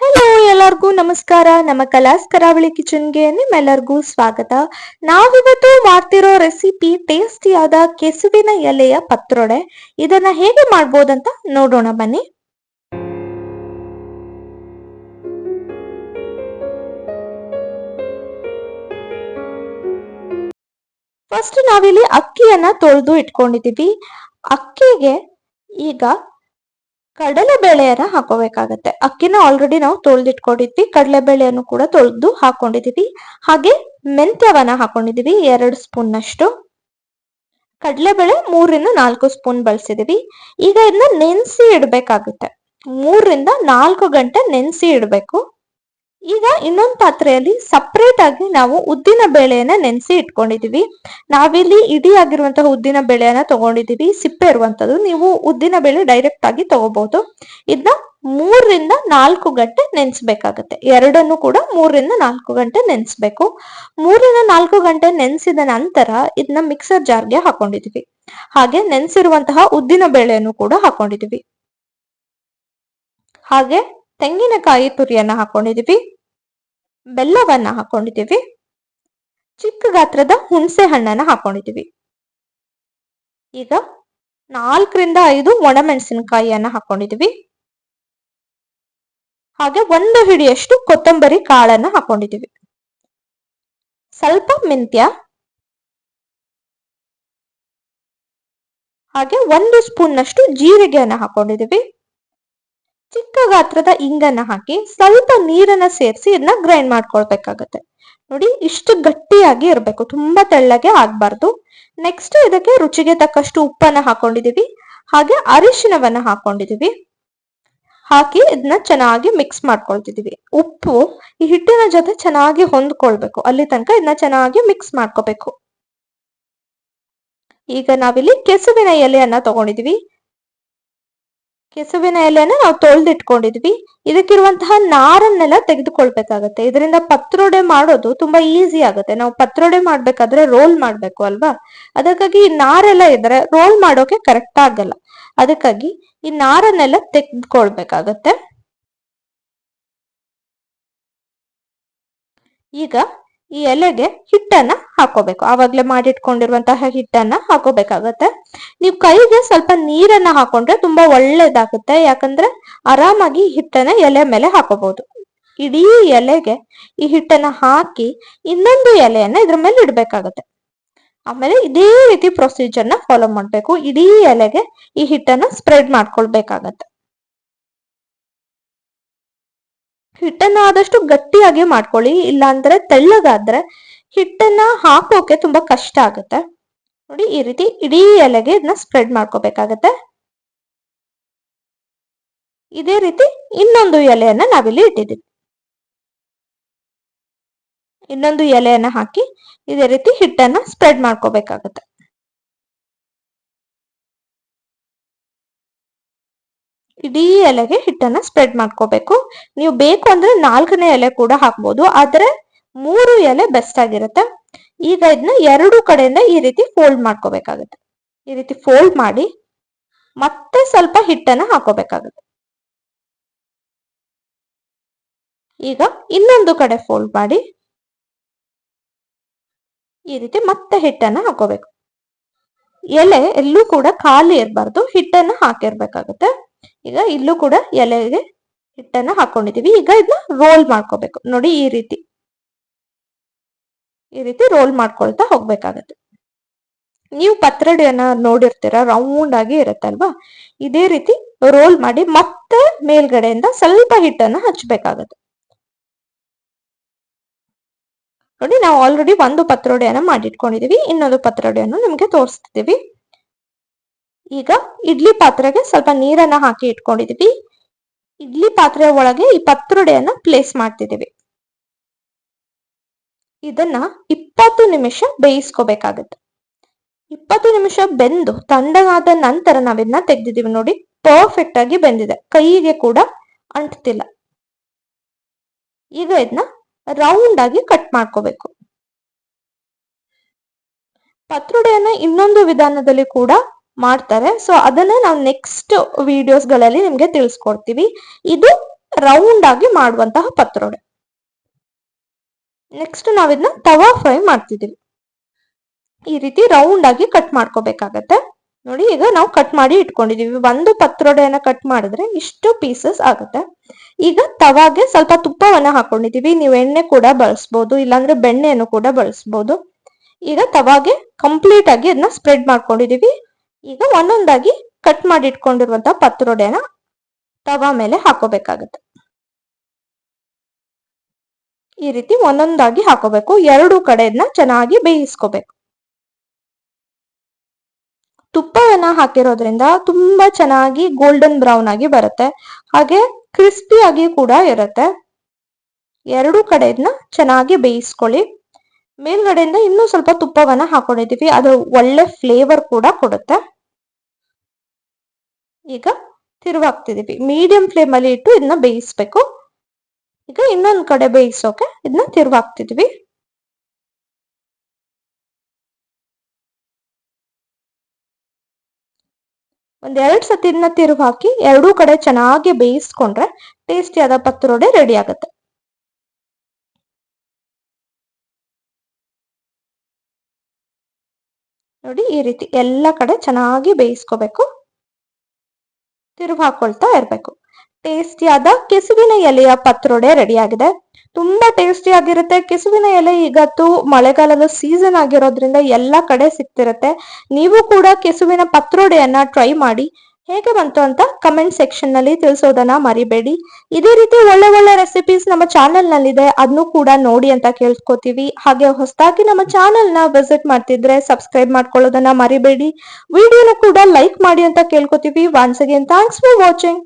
Hello ಎಲ್ಲರಿಗೂ ನಮಸ್ಕಾರ. ನಮ್ಮ ಕಲಾಸ್ ಕರಾವಳಿ ಕಿಚನ್ಗೆ ನಿಮ್ಮೆಲ್ಲರಿಗೂ ಸ್ವಾಗತ. ನಾವಿವತ್ತು ಮಾಡ್ತಿರೋ ರೆಸಿಪಿ ಟೇಸ್ಟಿಯಾದ ಕೆಸುವಿನ ಎಲೆಯ ಪತ್ರೊಡೆ. ಇದನ್ನ ಹೇಗೆ ಮಾಡ್ಬೋದಂತ ನೋಡೋಣ ಬನ್ನಿ. ಫಸ್ಟ್ ನಾವಿಲ್ಲಿ ಅಕ್ಕಿಯನ್ನ ತೊಳೆದು ಇಟ್ಕೊಂಡಿದೀವಿ ಅಕ್ಕಿಗೆ ಈಗ ಕಡಲೆಬೇಳೆಯನ್ನ ಹಾಕೋಬೇಕಾಗತ್ತೆ. ಅಕ್ಕಿನ ಆಲ್ರೆಡಿ ನಾವು ತೊಳೆದಿಟ್ಕೊಂಡಿದ್ವಿ. ಕಡಲೆಬೇಳೆಯನ್ನು ಕೂಡ ತೊಳೆದು ಹಾಕೊಂಡಿದೀವಿ. ಹಾಗೆ ಮೆಂತ್ಯವನ್ನ ಹಾಕೊಂಡಿದೀವಿ. ಎರಡು ಸ್ಪೂನ್ ಅಷ್ಟು ಕಡಲೆಬೇಳೆ ಮೂರಿಂದ ನಾಲ್ಕು ಸ್ಪೂನ್ ಬಳಸಿದೀವಿ. ಈಗ ಇದನ್ನ ನೆನೆಸಿ ಇಡ್ಬೇಕಾಗುತ್ತೆ. ಮೂರರಿಂದ ನಾಲ್ಕು ಗಂಟೆ ನೆನೆಸಿ ಇಡಬೇಕು. ಈಗ ಇನ್ನೊಂದು ಪಾತ್ರೆಯಲ್ಲಿ ಸಪ್ರೇಟ್ ಆಗಿ ನಾವು ಉದ್ದಿನ ಬೇಳೆಯನ್ನ ನೆನೆಸಿ ಇಟ್ಕೊಂಡಿದೀವಿ. ನಾವಿಲ್ಲಿ ಇಡೀ ಆಗಿರುವಂತಹ ಉದ್ದಿನ ಬೇಳೆಯನ್ನ ತಗೊಂಡಿದೀವಿ. ಸಿಪ್ಪೆ ಇರುವಂತದ್ದು. ನೀವು ಉದ್ದಿನ ಬೇಳೆ ಡೈರೆಕ್ಟ್ ಆಗಿ ತಗೋಬಹುದು. ಇದನ್ನ ಮೂರರಿಂದ ನಾಲ್ಕು ಗಂಟೆ ನೆನೆಸ್ಬೇಕಾಗತ್ತೆ. ಎರಡನ್ನು ಕೂಡ ಮೂರರಿಂದ ನಾಲ್ಕು ಗಂಟೆ ನೆನೆಸ್ಬೇಕು. ಮೂರರಿಂದ ನಾಲ್ಕು ಗಂಟೆ ನೆನೆಸಿದ ನಂತರ ಇದನ್ನ ಮಿಕ್ಸರ್ ಜಾರ್ಗೆ ಹಾಕೊಂಡಿದೀವಿ. ಹಾಗೆ ನೆನೆಸಿರುವಂತಹ ಉದ್ದಿನ ಬೇಳೆಯನ್ನು ಕೂಡ ಹಾಕೊಂಡಿದೀವಿ. ಹಾಗೆ ತೆಂಗಿನಕಾಯಿ ತುರಿಯನ್ನ ಹಾಕೊಂಡಿದೀವಿ. ಬೆಲ್ಲವನ್ನ ಹಾಕೊಂಡಿದ್ದೀವಿ. ಚಿಕ್ಕ ಗಾತ್ರದ ಹುಣಸೆ ಹಣ್ಣನ್ನ ಹಾಕೊಂಡಿದ್ದೀವಿ. ಈಗ ನಾಲ್ಕರಿಂದ ಐದು ಒಣಮೆಣಸಿನಕಾಯಿಯನ್ನ ಹಾಕೊಂಡಿದ್ದೀವಿ. ಹಾಗೆ ಒಂದು ಹಿಡಿಯಷ್ಟು ಕೊತ್ತಂಬರಿ ಕಾಳನ್ನ ಹಾಕೊಂಡಿದ್ದೀವಿ. ಸ್ವಲ್ಪ ಮೆಂತ್ಯ. ಹಾಗೆ ಒಂದು ಸ್ಪೂನ್ ನಷ್ಟು ಜೀರಿಗೆಯನ್ನ ಹಾಕೊಂಡಿದೀವಿ ಚಿಕ್ಕ ಗಾತ್ರದ ಇಂಗನ್ನ ಹಾಕಿ ಸ್ವಲ್ಪ ನೀರನ್ನ ಸೇರಿಸಿ ಇದನ್ನ ಗ್ರೈಂಡ್ ಮಾಡ್ಕೊಳ್ಬೇಕಾಗತ್ತೆ. ನೋಡಿ, ಇಷ್ಟು ಗಟ್ಟಿಯಾಗಿ ಇರಬೇಕು. ತುಂಬಾ ತೆಳ್ಳಗೆ ಆಗ್ಬಾರ್ದು. ನೆಕ್ಸ್ಟ್ ಇದಕ್ಕೆ ರುಚಿಗೆ ತಕ್ಕಷ್ಟು ಉಪ್ಪನ್ನ ಹಾಕೊಂಡಿದೀವಿ. ಹಾಗೆ ಅರಿಶಿನವನ್ನ ಹಾಕೊಂಡಿದೀವಿ. ಹಾಕಿ ಇದನ್ನ ಚೆನ್ನಾಗಿ ಮಿಕ್ಸ್ ಮಾಡ್ಕೊಳ್ತಿದೀವಿ. ಉಪ್ಪು ಈ ಹಿಟ್ಟಿನ ಜೊತೆ ಚೆನ್ನಾಗಿ ಹೊಂದ್ಕೊಳ್ಬೇಕು. ಅಲ್ಲಿ ತನಕ ಇದನ್ನ ಚೆನ್ನಾಗಿ ಮಿಕ್ಸ್ ಮಾಡ್ಕೋಬೇಕು. ಈಗ ನಾವಿಲ್ಲಿ ಕೆಸುವಿನ ಎಲೆಯನ್ನ ತಗೊಂಡಿದೀವಿ. ಕೆಸುವಿನ ಎಲೆನ ನಾವು ತೊಳೆದಿಟ್ಕೊಂಡಿದ್ವಿ. ಇದಕ್ಕಿರುವಂತಹ ನಾರನ್ನೆಲ್ಲ ತೆಗೆದುಕೊಳ್ಬೇಕಾಗತ್ತೆ. ಇದರಿಂದ ಪತ್ರೊಡೆ ಮಾಡೋದು ತುಂಬಾ ಈಸಿ ಆಗುತ್ತೆ. ನಾವು ಪತ್ರೊಡೆ ಮಾಡ್ಬೇಕಾದ್ರೆ ರೋಲ್ ಮಾಡ್ಬೇಕು ಅಲ್ವಾ? ಅದಕ್ಕಾಗಿ ಈ ನಾರೆಲ್ಲ ಇದ್ರೆ ರೋಲ್ ಮಾಡೋಕೆ ಕರೆಕ್ಟ್ ಆಗಲ್ಲ. ಅದಕ್ಕಾಗಿ ಈ ನಾರನ್ನೆಲ್ಲ ತೆಗೆದುಕೊಳ್ಬೇಕಾಗತ್ತೆ. ಈಗ ಈ ಎಲೆಗೆ ಹಿಟ್ಟನ್ನ ಹಾಕೋಬೇಕು. ಆವಾಗ್ಲೇ ಮಾಡಿಟ್ಕೊಂಡಿರುವಂತಹ ಹಿಟ್ಟನ್ನ ಹಾಕೋಬೇಕಾಗತ್ತೆ. ನೀವು ಕೈಗೆ ಸ್ವಲ್ಪ ನೀರನ್ನ ಹಾಕೊಂಡ್ರೆ ತುಂಬಾ ಒಳ್ಳೇದಾಗುತ್ತೆ. ಯಾಕಂದ್ರೆ ಆರಾಮಾಗಿ ಹಿಟ್ಟನ್ನ ಎಲೆ ಮೇಲೆ ಹಾಕೋಬಹುದು. ಇಡೀ ಎಲೆಗೆ ಈ ಹಿಟ್ಟನ್ನ ಹಾಕಿ ಇನ್ನೊಂದು ಎಲೆಯನ್ನ ಇದ್ರ ಮೇಲೆ ಇಡ್ಬೇಕಾಗತ್ತೆ. ಆಮೇಲೆ ಇದೇ ರೀತಿ ಪ್ರೊಸೀಜರ್ನ ಫಾಲೋ ಮಾಡಬೇಕು. ಇಡೀ ಎಲೆಗೆ ಈ ಹಿಟ್ಟನ್ನ ಸ್ಪ್ರೆಡ್ ಮಾಡ್ಕೊಳ್ಬೇಕಾಗತ್ತೆ. ಹಿಟ್ಟನ್ನ ಆದಷ್ಟು ಗಟ್ಟಿಯಾಗಿ ಮಾಡ್ಕೊಳ್ಳಿ, ಇಲ್ಲಾಂದ್ರೆ ತೆಳ್ಳಗಾದ್ರೆ ಹಿಟ್ಟನ್ನ ಹಾಕೋಕೆ ತುಂಬಾ ಕಷ್ಟ ಆಗುತ್ತೆ. ನೋಡಿ, ಈ ರೀತಿ ಇಡೀ ಎಲೆಗೆ ಇದನ್ನ ಸ್ಪ್ರೆಡ್ ಮಾಡ್ಕೋಬೇಕಾಗತ್ತೆ. ಇದೇ ರೀತಿ ಇನ್ನೊಂದು ಎಲೆಯನ್ನ ನಾವಿಲ್ಲಿ ಇಟ್ಟಿದ್ದೀವಿ. ಇನ್ನೊಂದು ಎಲೆಯನ್ನ ಹಾಕಿ ಇದೇ ರೀತಿ ಹಿಟ್ಟನ್ನ ಸ್ಪ್ರೆಡ್ ಮಾಡ್ಕೋಬೇಕಾಗತ್ತೆ. ಇಡೀ ಎಲೆಗೆ ಹಿಟ್ಟನ್ನ ಸ್ಪ್ರೆಡ್ ಮಾಡ್ಕೋಬೇಕು. ನೀವು ಬೇಕು ಅಂದ್ರೆ ನಾಲ್ಕನೇ ಎಲೆ ಕೂಡ ಹಾಕ್ಬೋದು. ಆದ್ರೆ ಮೂರು ಎಲೆ ಬೆಸ್ಟ್ ಆಗಿರುತ್ತೆ. ಈಗ ಇದನ್ನ ಎರಡು ಕಡೆಯಿಂದ ಈ ರೀತಿ ಫೋಲ್ಡ್ ಮಾಡ್ಕೋಬೇಕಾಗುತ್ತೆ. ಈ ರೀತಿ ಫೋಲ್ಡ್ ಮಾಡಿ ಮತ್ತೆ ಸ್ವಲ್ಪ ಹಿಟ್ಟನ್ನ ಹಾಕೋಬೇಕಾಗುತ್ತೆ. ಈಗ ಇನ್ನೊಂದು ಕಡೆ ಫೋಲ್ಡ್ ಮಾಡಿ ಈ ರೀತಿ ಮತ್ತೆ ಹಿಟ್ಟನ್ನ ಹಾಕೋಬೇಕು. ಎಲೆ ಎಲ್ಲೂ ಕೂಡ ಖಾಲಿ ಇರಬಾರ್ದು. ಹಿಟ್ಟನ್ನ ಹಾಕಿರ್ಬೇಕಾಗುತ್ತೆ. ಈಗ ಇಲ್ಲೂ ಕೂಡ ಎಲೆಗೆ ಹಿಟ್ಟನ್ನ ಹಾಕೊಂಡಿದೀವಿ ಈಗ ಇದನ್ನ ರೋಲ್ ಮಾಡ್ಕೋಬೇಕು. ನೋಡಿ ಈ ರೀತಿ. ಈ ರೀತಿ ರೋಲ್ ಮಾಡ್ಕೊಳ್ತಾ ಹೋಗ್ಬೇಕಾಗತ್ತೆ. ನೀವು ಪತ್ರಡಿಯನ್ನ ನೋಡಿರ್ತೀರ ರೌಂಡ್ ಆಗಿ ಇರುತ್ತಲ್ವಾ ಇದೇ ರೀತಿ ರೋಲ್ ಮಾಡಿ ಮತ್ತೆ ಮೇಲ್ಗಡೆಯಿಂದ ಸ್ವಲ್ಪ ಹಿಟ್ಟನ್ನ ಹಚ್ಬೇಕಾಗತ್ತೆ. ನೋಡಿ ನಾವು ಆಲ್ರೆಡಿ ಒಂದು ಪತ್ರೊಡೆಯನ್ನ ಮಾಡಿಟ್ಕೊಂಡಿದೀವಿ ಇನ್ನೊಂದು ಪತ್ರೊಡೆಯನ್ನು ನಿಮ್ಗೆ ತೋರಿಸ್ತಿದೀವಿ ಈಗ ಇಡ್ಲಿ ಪಾತ್ರೆಗೆ ಸ್ವಲ್ಪ ನೀರನ್ನ ಹಾಕಿ ಇಟ್ಕೊಂಡಿದೀವಿ. ಇಡ್ಲಿ ಪಾತ್ರೆ ಒಳಗೆ ಈ ಪತ್ರೊಡೆಯನ್ನ ಪ್ಲೇಸ್ ಮಾಡ್ತಿದೀವಿ. ಇದನ್ನ ಇಪ್ಪತ್ತು ನಿಮಿಷ ಬೇಯಿಸ್ಕೋಬೇಕಾಗತ್ತೆ. ಇಪ್ಪತ್ತು ನಿಮಿಷ ಬೆಂದು ತಣ್ಣಗಾದ ನಂತರ ನಾವಿದನ್ನ ತೆಗ್ದಿದೀವಿ ನೋಡಿ ಪರ್ಫೆಕ್ಟ್ ಆಗಿ ಬೆಂದಿದೆ. ಕೈಗೆ ಕೂಡ ಅಂಟ್ತಿಲ್ಲ. ಈಗ ಇದನ್ನ ರೌಂಡ್ ಆಗಿ ಕಟ್ ಮಾಡ್ಕೋಬೇಕು. ಪತ್ರೊಡೆಯನ್ನ ಇನ್ನೊಂದು ವಿಧಾನದಲ್ಲಿ ಕೂಡ ಮಾಡ್ತಾರೆ. ಸೊ ಅದನ್ನ ನಾವು ನೆಕ್ಸ್ಟ್ ವಿಡಿಯೋಸ್ಗಳಲ್ಲಿ ನಿಮ್ಗೆ ತಿಳಿಸ್ಕೊಡ್ತೀವಿ. ಇದು ರೌಂಡ್ ಆಗಿ ಮಾಡುವಂತಹ ಪತ್ರೊಡೆ. ನೆಕ್ಸ್ಟ್ ನಾವಿದನ್ನ ತವಾ ಫ್ರೈ ಮಾಡ್ತಿದೀವಿ ಈ ರೀತಿ ರೌಂಡ್ ಆಗಿ ಕಟ್ ಮಾಡ್ಕೋಬೇಕಾಗತ್ತೆ. ನೋಡಿ, ಈಗ ನಾವು ಕಟ್ ಮಾಡಿ ಇಟ್ಕೊಂಡಿದೀವಿ. ಒಂದು ಪತ್ರೊಡೆಯನ್ನ ಕಟ್ ಮಾಡಿದ್ರೆ ಇಷ್ಟು ಪೀಸಸ್ ಆಗುತ್ತೆ. ಈಗ ತವಾಗೆ ಸ್ವಲ್ಪ ತುಪ್ಪವನ್ನ ಹಾಕೊಂಡಿದೀವಿ. ನೀವು ಎಣ್ಣೆ ಕೂಡ ಬಳಸ್ಬೋದು, ಇಲ್ಲಾಂದ್ರೆ ಬೆಣ್ಣೆಯನ್ನು ಕೂಡ ಬಳಸ್ಬೋದು. ಈಗ ತವಾಗೆ ಕಂಪ್ಲೀಟ್ ಆಗಿ ಅದನ್ನ ಸ್ಪ್ರೆಡ್ ಮಾಡ್ಕೊಂಡಿದೀವಿ. ಈಗ ಒಂದೊಂದಾಗಿ ಕಟ್ ಮಾಡಿ ಇಟ್ಕೊಂಡಿರುವಂತಹ ಪತ್ರೊಡೆನ ತವಾ ಮೇಲೆ ಹಾಕೋಬೇಕಾಗತ್ತೆ. ಈ ರೀತಿ ಒಂದೊಂದಾಗಿ ಹಾಕೋಬೇಕು. ಎರಡು ಕಡೆಯನ್ನ ಚೆನ್ನಾಗಿ ಬೇಯಿಸ್ಕೋಬೇಕು. ತುಪ್ಪವನ್ನ ಹಾಕಿರೋದ್ರಿಂದ ತುಂಬಾ ಚೆನ್ನಾಗಿ ಗೋಲ್ಡನ್ ಬ್ರೌನ್ ಆಗಿ ಬರುತ್ತೆ. ಹಾಗೆ ಕ್ರಿಸ್ಪಿ ಆಗಿ ಕೂಡ ಇರುತ್ತೆ. ಎರಡು ಕಡೆಯನ್ನ ಚೆನ್ನಾಗಿ ಬೇಯಿಸ್ಕೊಳ್ಳಿ. ಮೇಲ್ಗಡೆಯಿಂದ ಇನ್ನೂ ಸ್ವಲ್ಪ ತುಪ್ಪವನ್ನ ಹಾಕೊಂಡಿದೀವಿ ಅದು ಒಳ್ಳೆ ಫ್ಲೇವರ್ ಕೂಡ ಕೊಡುತ್ತೆ. ಈಗ ತಿರುವಾಕ್ತಿದೀವಿ ಮೀಡಿಯಂ ಫ್ಲೇಮ್ ಅಲ್ಲಿ ಇಟ್ಟು ಇದನ್ನ ಬೇಯಿಸ್ಬೇಕು. ಈಗ ಇನ್ನೊಂದು ಕಡೆ ಬೇಯಿಸೋಕೆ ಇದನ್ನ ತಿರುವಾಕ್ತಿದೀವಿ ಒಂದ್ ಎರಡ್ ಸತಿ ಇದನ್ನ ತಿರುವಾಕಿ ಎರಡೂ ಕಡೆ ಚೆನ್ನಾಗಿ ಬೇಯಿಸ್ಕೊಂಡ್ರೆ ಟೇಸ್ಟಿಯಾದ ಪತ್ರೊಡೆ ರೆಡಿ ಆಗುತ್ತೆ. ನೋಡಿ ಈ ರೀತಿ ಎಲ್ಲ ಕಡೆ ಚೆನ್ನಾಗಿ ಬೇಯಿಸ್ಕೋಬೇಕು. ತಿರುವು ಹಾಕೊಳ್ತಾ ಇರ್ಬೇಕು. ಟೇಸ್ಟಿಯಾದ ಕೆಸುವಿನ ಎಲೆಯ ಪತ್ರೊಡೆ ರೆಡಿಯಾಗಿದೆ. ತುಂಬಾ ಟೇಸ್ಟಿ ಆಗಿರುತ್ತೆ ಕೆಸುವಿನ ಎಲೆ ಈಗತ್ತು ಮಳೆಗಾಲದ ಸೀಸನ್ ಆಗಿರೋದ್ರಿಂದ ಎಲ್ಲಾ ಕಡೆ ಸಿಗ್ತಿರುತ್ತೆ. ನೀವು ಕೂಡ ಕೆಸುವಿನ ಪತ್ರೊಡೆಯನ್ನ ಟ್ರೈ ಮಾಡಿ. ಹೇಗೆ ಬಂತು ಅಂತ ಕಮೆಂಟ್ ಸೆಕ್ಷನ್ನಲ್ಲಿ ತಿಳಿಸೋದನ್ನ ಮರಿಬೇಡಿ. ಇದೇ ರೀತಿ ಒಳ್ಳೆ ಒಳ್ಳೆ ರೆಸಿಪೀಸ್ ನಮ್ಮ ಚಾನೆಲ್ ನಲ್ಲಿದೆ. ಅದನ್ನು ಕೂಡ ನೋಡಿ ಅಂತ ಕೇಳ್ಕೊತೀವಿ. ಹಾಗೆ ಹೊಸದಾಗಿ ನಮ್ಮ ಚಾನೆಲ್ನ ವಿಸಿಟ್ ಮಾಡ್ತಿದ್ರೆ ಸಬ್ಸ್ಕ್ರೈಬ್ ಮಾಡ್ಕೊಳ್ಳೋದನ್ನ ಮರಿಬೇಡಿ. ವಿಡಿಯೋನ ಕೂಡ ಲೈಕ್ ಮಾಡಿ ಅಂತ ಕೇಳ್ಕೊತೀವಿ. Once again thanks for watching